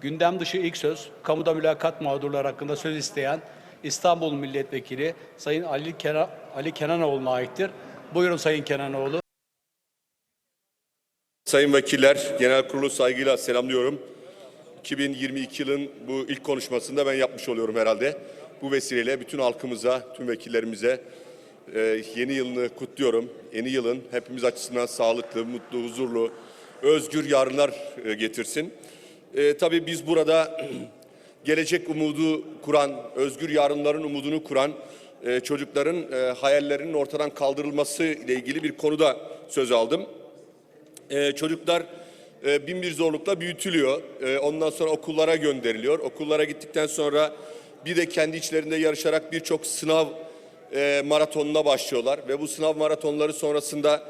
Gündem dışı ilk söz, kamuda mülakat mağdurları hakkında söz isteyen İstanbul Milletvekili Sayın Ali, Kenan, Ali Kenanoğlu'na aittir. Buyurun Sayın Kenanoğlu. Sayın vekiller, genel kurulu saygıyla selamlıyorum. 2022 yılın bu ilk konuşmasında ben yapmış oluyorum herhalde. Bu vesileyle bütün halkımıza, tüm vekillerimize e, yeni yılını kutluyorum. Yeni yılın hepimiz açısından sağlıklı, mutlu, huzurlu, özgür yarınlar e, getirsin. E, tabii biz burada gelecek umudu kuran, özgür yarınların umudunu kuran e, çocukların e, hayallerinin ortadan kaldırılması ile ilgili bir konuda söz aldım. Ee, çocuklar e, bin bir zorlukla büyütülüyor. E, ondan sonra okullara gönderiliyor. Okullara gittikten sonra bir de kendi içlerinde yarışarak birçok sınav e, maratonuna başlıyorlar. Ve bu sınav maratonları sonrasında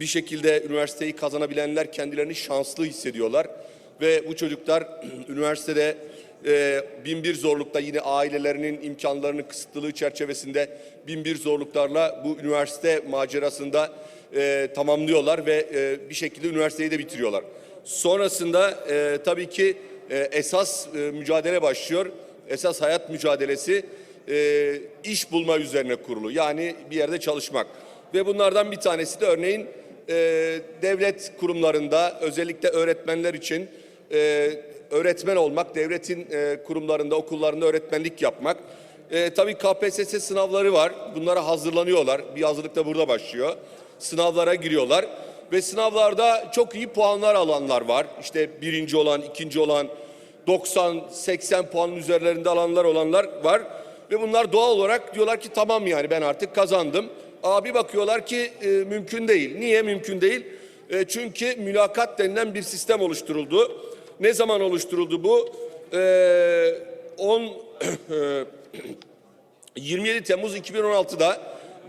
bir şekilde üniversiteyi kazanabilenler kendilerini şanslı hissediyorlar. Ve bu çocuklar üniversitede e, bin bir zorlukta yine ailelerinin imkanlarının kısıtlılığı çerçevesinde bin bir zorluklarla bu üniversite macerasında e, tamamlıyorlar ve e, bir şekilde üniversiteyi de bitiriyorlar. Sonrasında e, tabii ki e, esas e, mücadele başlıyor. Esas hayat mücadelesi e, iş bulma üzerine kurulu. Yani bir yerde çalışmak. Ve bunlardan bir tanesi de örneğin e, devlet kurumlarında özellikle öğretmenler için e, öğretmen olmak, devletin e, kurumlarında, okullarında öğretmenlik yapmak. E, tabii KPSS sınavları var. Bunlara hazırlanıyorlar. Bir hazırlık da burada başlıyor. Sınavlara giriyorlar ve sınavlarda çok iyi puanlar alanlar var. İşte birinci olan, ikinci olan, 90-80 puanın üzerlerinde alanlar olanlar var. Ve bunlar doğal olarak diyorlar ki tamam yani ben artık kazandım. Abi bakıyorlar ki e, mümkün değil. Niye mümkün değil? E, çünkü mülakat denilen bir sistem oluşturuldu. Ne zaman oluşturuldu bu? E, 10 27 Temmuz 2016'da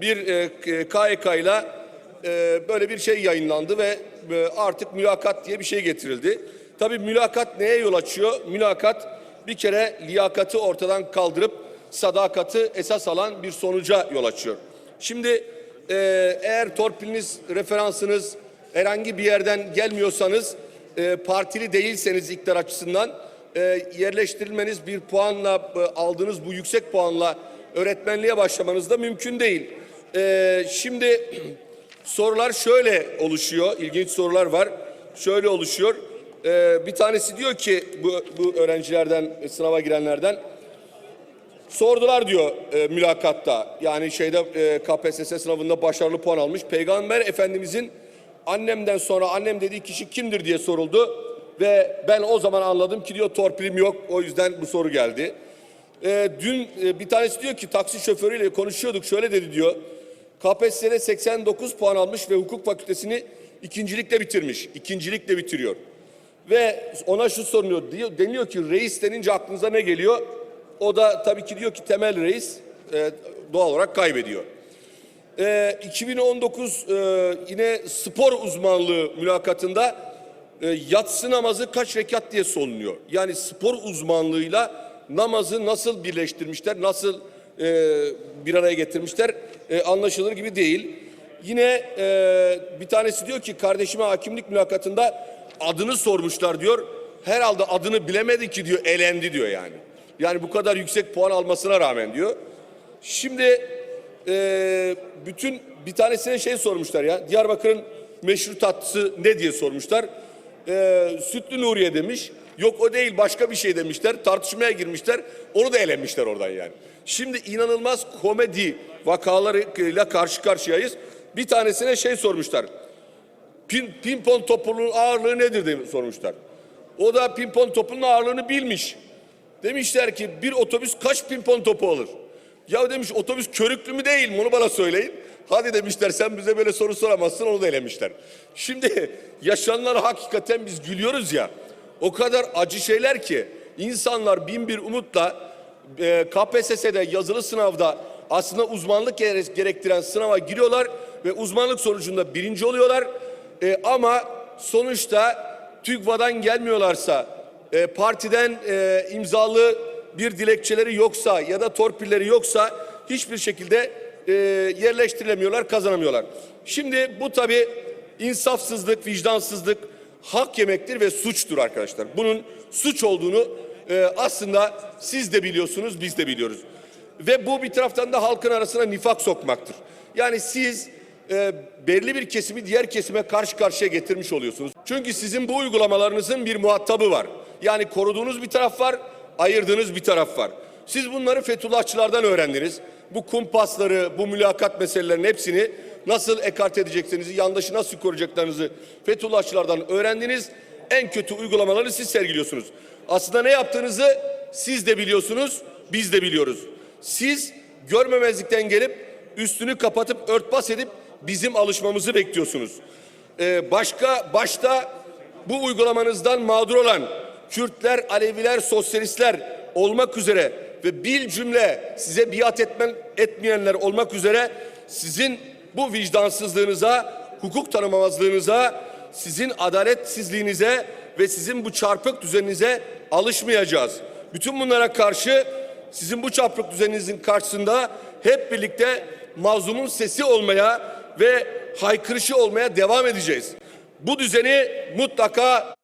bir e, KYK ile e, böyle bir şey yayınlandı ve e, artık mülakat diye bir şey getirildi. Tabii mülakat neye yol açıyor? Mülakat bir kere liyakati ortadan kaldırıp sadakati esas alan bir sonuca yol açıyor. Şimdi e, eğer torpiliniz, referansınız herhangi bir yerden gelmiyorsanız, e, partili değilseniz iktidar açısından e, yerleştirilmeniz bir puanla e, aldığınız bu yüksek puanla öğretmenliğe başlamanız da mümkün değil. Şimdi sorular şöyle oluşuyor, ilginç sorular var. Şöyle oluşuyor. Bir tanesi diyor ki bu, bu öğrencilerden, sınava girenlerden sordular diyor mülakatta. Yani şeyde KPSS sınavında başarılı puan almış. Peygamber Efendimizin annemden sonra annem dediği kişi kimdir diye soruldu. Ve ben o zaman anladım ki diyor torpilim yok. O yüzden bu soru geldi. E, dün e, bir tanesi diyor ki taksi şoförüyle konuşuyorduk. Şöyle dedi diyor. KPSS'de 89 puan almış ve hukuk fakültesini ikincilikle bitirmiş. İkincilikle bitiriyor. Ve ona şu soruluyor diyor. Deniyor ki reis denince aklınıza ne geliyor? O da tabii ki diyor ki temel reis e, doğal olarak kaybediyor. E, 2019 e, yine spor uzmanlığı mülakatında e, yatsı namazı kaç rekat diye soruluyor. Yani spor uzmanlığıyla namazı nasıl birleştirmişler, nasıl e, bir araya getirmişler e, anlaşılır gibi değil. Yine e, bir tanesi diyor ki kardeşime hakimlik mülakatında adını sormuşlar diyor. Herhalde adını bilemedi ki diyor, elendi diyor yani. Yani bu kadar yüksek puan almasına rağmen diyor. Şimdi e, bütün bir tanesine şey sormuşlar ya. Diyarbakır'ın meşhur tatlısı ne diye sormuşlar. E, Sütlü Nuriye demiş. Yok o değil başka bir şey demişler. Tartışmaya girmişler. Onu da elemişler oradan yani. Şimdi inanılmaz komedi vakalarıyla karşı karşıyayız. Bir tanesine şey sormuşlar. Pin, pimpon topunun ağırlığı nedir diye sormuşlar. O da pimpon topunun ağırlığını bilmiş. Demişler ki bir otobüs kaç pimpon topu alır? Ya demiş otobüs körüklü mü değil mi onu bana söyleyin. Hadi demişler sen bize böyle soru soramazsın onu da elemişler. Şimdi yaşananlara hakikaten biz gülüyoruz ya. O kadar acı şeyler ki insanlar bin bir umutla e, KPSS'de yazılı sınavda aslında uzmanlık gere- gerektiren sınava giriyorlar ve uzmanlık sonucunda birinci oluyorlar. E, ama sonuçta TÜGVA'dan gelmiyorlarsa, e, partiden e, imzalı bir dilekçeleri yoksa ya da torpilleri yoksa hiçbir şekilde e, yerleştirilemiyorlar, kazanamıyorlar. Şimdi bu tabii insafsızlık, vicdansızlık, hak yemektir ve suçtur arkadaşlar. Bunun suç olduğunu e, aslında siz de biliyorsunuz, biz de biliyoruz. Ve bu bir taraftan da halkın arasına nifak sokmaktır. Yani siz e, belli bir kesimi diğer kesime karşı karşıya getirmiş oluyorsunuz. Çünkü sizin bu uygulamalarınızın bir muhatabı var. Yani koruduğunuz bir taraf var, ayırdığınız bir taraf var. Siz bunları Fethullahçılardan öğrendiniz. Bu kumpasları, bu mülakat meselelerinin hepsini nasıl ekart edeceksiniz, yandaşı nasıl koruyacaklarınızı Fethullahçılardan öğrendiniz. En kötü uygulamaları siz sergiliyorsunuz. Aslında ne yaptığınızı siz de biliyorsunuz, biz de biliyoruz. Siz görmemezlikten gelip üstünü kapatıp örtbas edip bizim alışmamızı bekliyorsunuz. Ee, başka başta bu uygulamanızdan mağdur olan Kürtler, Aleviler, sosyalistler olmak üzere ve bil cümle size biat etmen, etmeyenler olmak üzere sizin bu vicdansızlığınıza, hukuk tanımamazlığınıza, sizin adaletsizliğinize ve sizin bu çarpık düzeninize alışmayacağız. Bütün bunlara karşı sizin bu çarpık düzeninizin karşısında hep birlikte mazlumun sesi olmaya ve haykırışı olmaya devam edeceğiz. Bu düzeni mutlaka